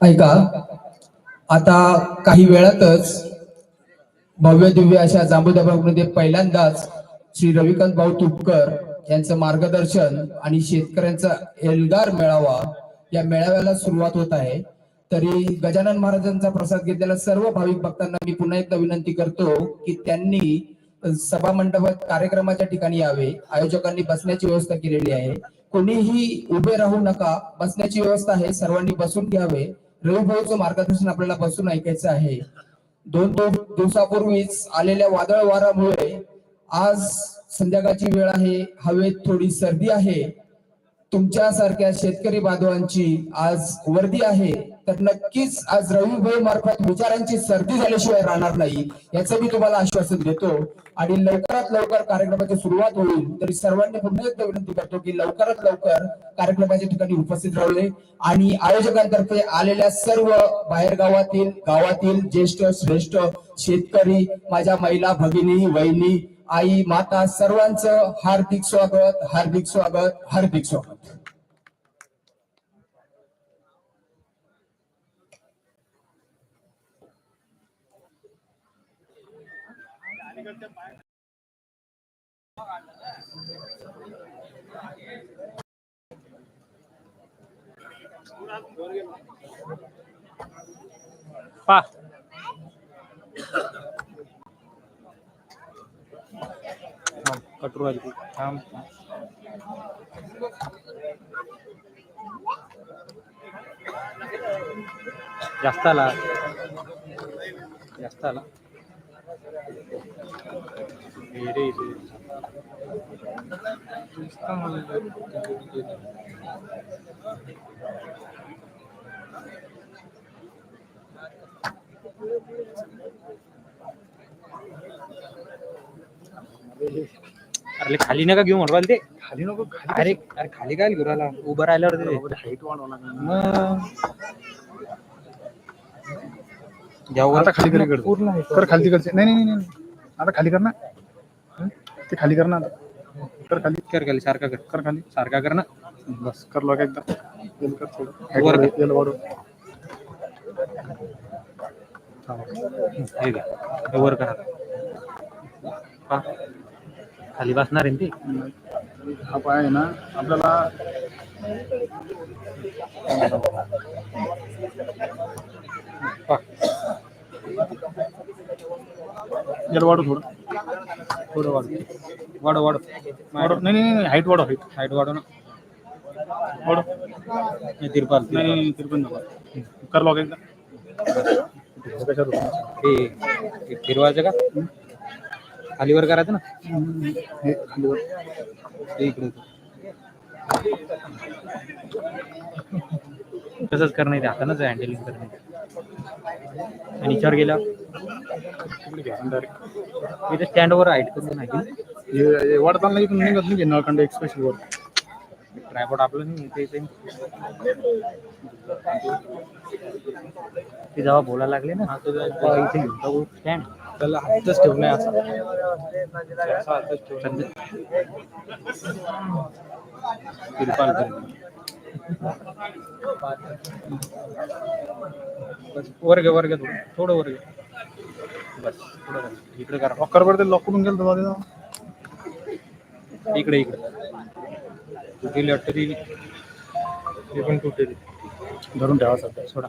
ऐका आता काही वेळातच भव्य दिव्य अशा जांबुदाबामध्ये पहिल्यांदाच श्री रविकांत भाऊ तुपकर यांचं मार्गदर्शन आणि शेतकऱ्यांचा एल्गार मेळावा या मेळाव्याला सुरुवात होत आहे. तरी गजानन महाराजांचा प्रसाद घेतलेल्या सर्व भाविक भक्तांना मी पुन्हा एकदा विनंती करतो की त्यांनी सभा मंडपात कार्यक्रमाच्या ठिकाणी यावे. आयोजकांनी बसण्याची व्यवस्था केलेली आहे. कोणीही उभे राहू नका. बसण्याची व्यवस्था आहे. सर्वांनी बसून घ्यावे. रविभाऊचं मार्गदर्शन आपल्याला बसून ऐकायचं आहे. दोन दोन दिवसापूर्वीच आलेल्या वादळ वारामुळे आज संध्याकाळची वेळ आहे. हवेत थोडी सर्दी आहे. तुमच्यासारख्या शेतकरी बांधवांची आज वर्दी आहे. तर नक्कीच आज रविभाई मार्फत विचारांची सर्दी झाल्याशिवाय राहणार नाही याचं मी तुम्हाला आश्वासन देतो. आणि लवकरात लवकर कार्यक्रमाची सुरुवात होईल तरी सर्वांनी पुन्हा एकदा विनंती करतो की लवकरात लवकर कार्यक्रमाच्या ठिकाणी उपस्थित राहले आणि आयोजकांतर्फे आलेल्या सर्व बाहेर गावातील गावातील ज्येष्ठ श्रेष्ठ शेतकरी माझ्या महिला भगिनी वहिनी आई माता सर्वांचं हार्दिक स्वागत हार्दिक स्वागत हार्दिक स्वागत. पा. कटरू आली थांब. जास्त आला. जास्त आला. अरे खाली नका घेऊ म्हणवाल ते. खाली नको अरे अरे खाली काय घेऊ राहिला उभं राहिल्यावर ते. हाईट वाढवा मग. जेव्हा आता खाली कर. पूर्ण. कर खाली तिकडचे. नाही नाही. आता खाली कर ना? ते खाली कर ना आता. कर खाली. कर खाली सारखा कर. कर खाली. सारखा कर ना. बस कर लॉक एकदा. येल कर थोडं. वर वर वाढव. हे हे वर करा. खाली बसणार आहे ना ते. हा पाय आहे ना. आपल्याला पहा. वाढव थोडं. थोडं वाढ. वाढ वाढ. वाढव. नाही नाही नाही हाईट वाढव हाईट हाईट वाढव ना. वाढव. हे तिरपाल नाही नाही, नाही तिरपण नको. कर लॉक एकदा. कशात होतं? हे हे फिरवायचं का? खाली वर करायचं ना? हे खाली वर इकडे तसंच करणं ते. हातानंच हँडलिंग करणं आणि घ्या डायरेक्ट इथे स्टँडवर हाईट करून नाही हे हे वाढताना इथून निघत नाही नळखंड एक्सप्रेस वर. ट्रायपॉड आपलं नाही ते जेव्हा बोलायला लागले ना इथे घेऊन स्टँड त्याला हातच ठेवलाय असा असा. हातच ठेवला बस वर घे वर घे थोडं थोडं वर घे बस थोडं इकडे करा. लॉकर वर ते लॉक करून गेलं तेव्हा इकडे इकडे. तुटेली वाटतं ती पण तुटेली धरून ठेवा सध्या. सोडा.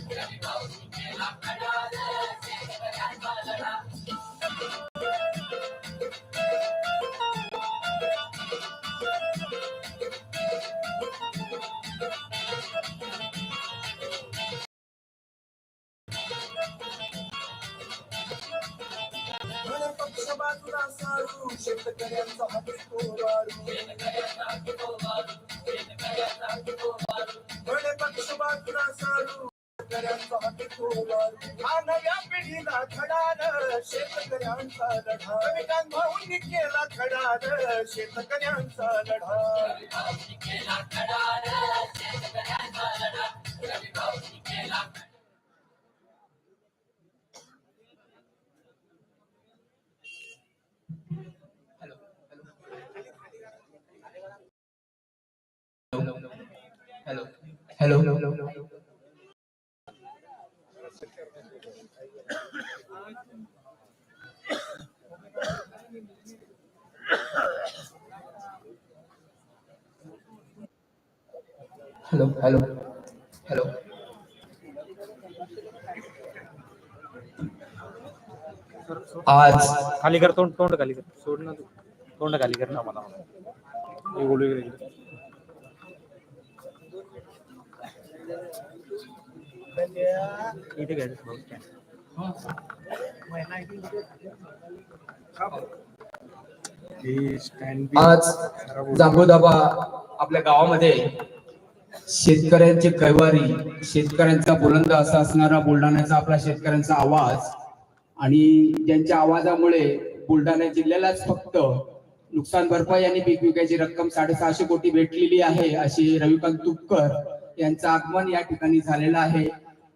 la calle. खडार शेतकऱ्यांचा लढा. रविकांत भाऊंनी केला खडार शेतकऱ्यांचा लढा. हॅलो हॅलो हॅलो हॅलो आज खाली कर तोंड तोंड खाली कर सोड ना तू तोंड खाली कर ना मला हे बोलू इकडे. इथे घ्यायचं stand. हे आज. जांबोदाबा आपल्या गावामध्ये शेतकऱ्यांचे कैवारी शेतकऱ्यांचा बुलंद असा असणारा बुलढाण्याचा आपला शेतकऱ्यांचा आवाज आणि ज्यांच्या आवाजामुळे बुलढाणा जिल्ह्यालाच फक्त नुकसान भरपाई आणि पीक विक्याची रक्कम साडेसहाशे कोटी भेटलेली आहे अशी रविकांत तुपकर यांचं आगमन या ठिकाणी झालेलं आहे.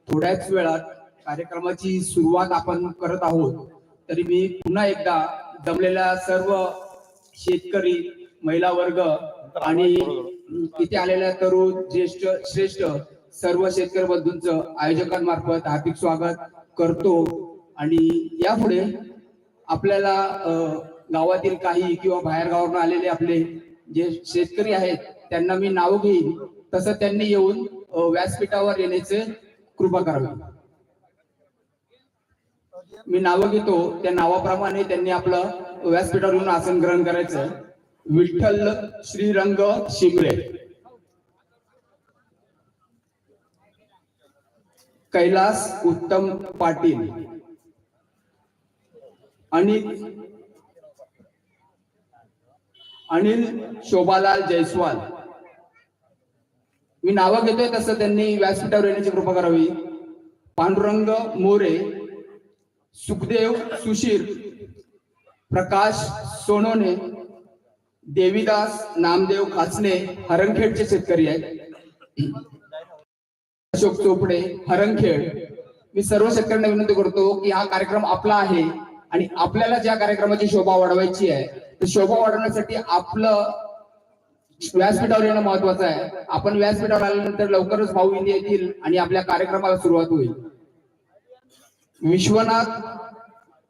थोड्याच वेळात कार्यक्रमाची सुरुवात आपण करत आहोत. तरी मी पुन्हा एकदा जमलेल्या सर्व शेतकरी महिला वर्ग आणि इथे आलेल्या तरुण ज्येष्ठ श्रेष्ठ सर्व शेतकरी बंधूंचं आयोजकांमार्फत हार्दिक स्वागत करतो. आणि यापुढे आपल्याला गावातील काही किंवा बाहेर गावावरून आलेले आपले जे शेतकरी आहेत त्यांना मी नाव घेईन. तसं त्यांनी येऊन व्यासपीठावर येण्याचे कृपा करावी. मी नावं घेतो. त्या नावाप्रमाणे त्यांनी आपलं व्यासपीठावर येऊन आसन ग्रहण करायचं. विठ्ठल श्रीरंग शिमरे कैलास उत्तम पाटील. अनिल अनिल शोभालाल जयस्वाल. मी नावं घेतोय तसं त्यांनी व्यासपीठावर येण्याची कृपा करावी. पांडुरंग मोरे सुखदेव सुशीर प्रकाश सोनोने देवीदास नामदेव खासने हरणखेडचे शेतकरी आहेत. अशोक चोपडे हरणखेड. मी सर्व शेतकऱ्यांना विनंती करतो की हा कार्यक्रम आपला आहे आणि आपल्याला ज्या कार्यक्रमाची शोभा वाढवायची आहे तर शोभा वाढवण्यासाठी आपलं व्यासपीठावर येणं महत्वाचं आहे. आपण व्यासपीठावर आल्यानंतर लवकरच भाऊ इथे येतील आणि आपल्या कार्यक्रमाला सुरुवात होईल. विश्वनाथ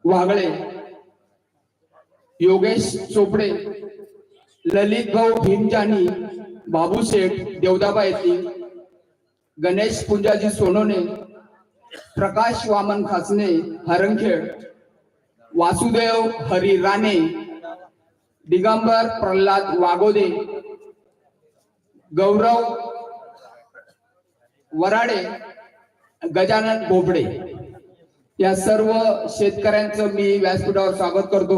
वागळे योगेश चोपडे ललित भाऊ भीमजानी बाबू शेठ देवदाबा येथील गणेश पुंजाजी सोनोने प्रकाश वामन खासने हरणखेड वासुदेव हरी राणे दिगंबर प्रल्हाद वागोदे गौरव वराडे गजानन बोबडे. या सर्व शेतकऱ्यांचं मी व्यासपीठावर स्वागत करतो.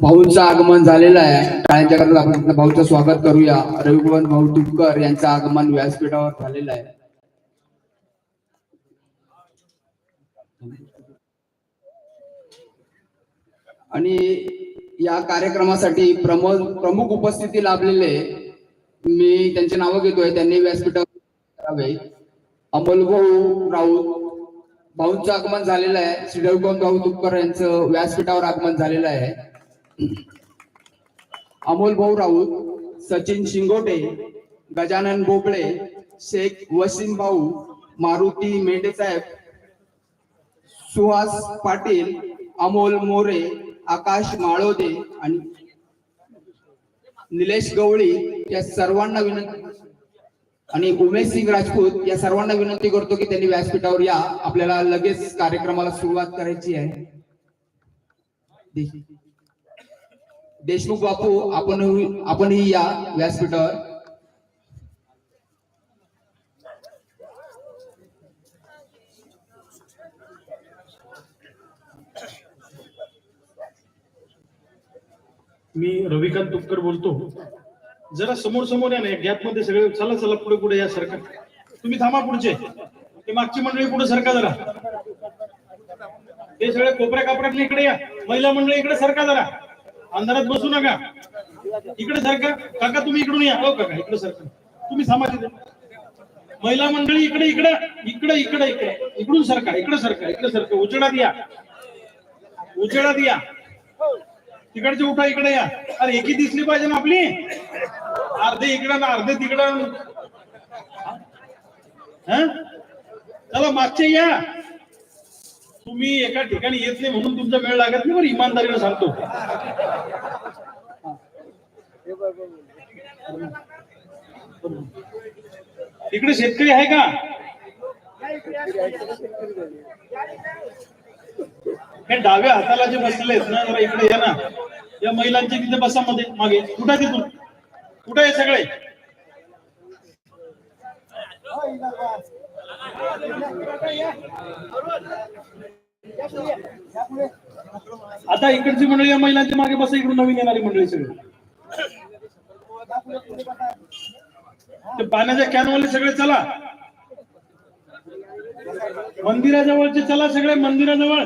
भाऊंचं आगमन झालेलं आहे. टाळ्यांच्या करता आपण आपल्या भाऊचं स्वागत करूया. रविकुमार भाऊ तुपकर यांचं आगमन व्यासपीठावर झालेलं आहे. आणि या कार्यक्रमासाठी प्रमुख प्रमुख उपस्थिती लाभलेले मी त्यांचे नावं घेतोय. त्यांनी व्यासपीठावर करावे. अमोल भाऊ राऊत भाऊंचं आगमन झालेलं आहे. श्री रविकांत भाऊ तुपकर यांचं व्यासपीठावर आगमन झालेलं आहे. अमोल भाऊ राऊत सचिन शिंगोटे गजानन बोबळे शेख वसीम भाऊ मारुती मेंढे साहेब सुहास पाटील अमोल मोरे आकाश माळोदे आणि निलेश गवळी या सर्वांना विनंती आणि उमेश सिंग राजपूत या सर्वांना विनंती करतो की त्यांनी व्यासपीठावर या. आपल्याला लगेच कार्यक्रमाला सुरुवात करायची आहे. देशमुख बापू आपण आपणही या व्यासपीठावर. मी रविकांत तुपकर बोलतो. जरा समोर समोर या ना गॅपमध्ये सगळे चला चला पुढे पुढे या सरका तुम्ही थांबा पुढचे. ते मागची मंडळी पुढे सरका जरा. ते सगळे कोपऱ्या कापऱ्यातले इकडे या. महिला मंडळी इकडे सरका जरा. अंधारात बसू नका. इकडे सरका काका तुम्ही इकडून या. हो काका इकडे सरका तुम्ही थांबा तिथे. महिला मंडळी इकडे इकडे इकडे इकडे इकडे. इकडून सरका इकडे सरका इकडे सरका उजेडात या. उजेडात या. तिकडचे उठा इकडे या. अरे एकी दिसली पाहिजे ना आपली? अर्धे इकडं ना अर्धे तिकडं. चला मागचे या. तुम्ही एका ठिकाणी येत नाही म्हणून तुमचा वेळ लागत नाही बरं इमानदारीनं सांगतो. इकडे शेतकरी आहे का? हे डाव्या हाताला जे बसले आहेत ना जरा इकडे या ना. या महिलांच्या तिथे बसा मध्ये मागे. कुठं तिथून कुठे आहे सगळे? आता इकडची मंडळी या महिलांच्या मागे बस इकडून नवीन येणारी मंडळी सगळी. ते पाण्याच्या कॅनवाले सगळे चला. मंदिराजवळचे चला सगळे मंदिराजवळ.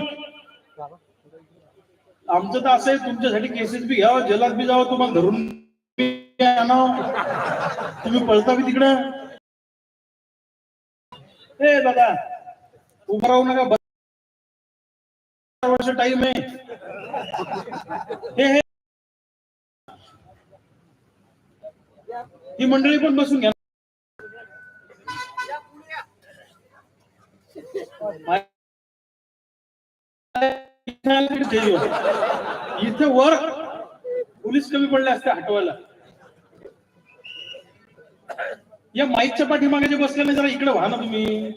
आमचं तर असं आहे तुमच्यासाठी केसेस बी घ्यावं जलात बी जावं तुम्हाला धरून तुम्ही पळता की तिकडे? ए दादा उभं राहू नका. वर्ष टाइम आहे. हे ही. मंडळी पण बसून घ्या इथे वर पोलीस कमी पडले असते हटवायला. या माईकच्या पाठीमागे जे बसलेले जरा इकडे व्हा ना तुम्ही.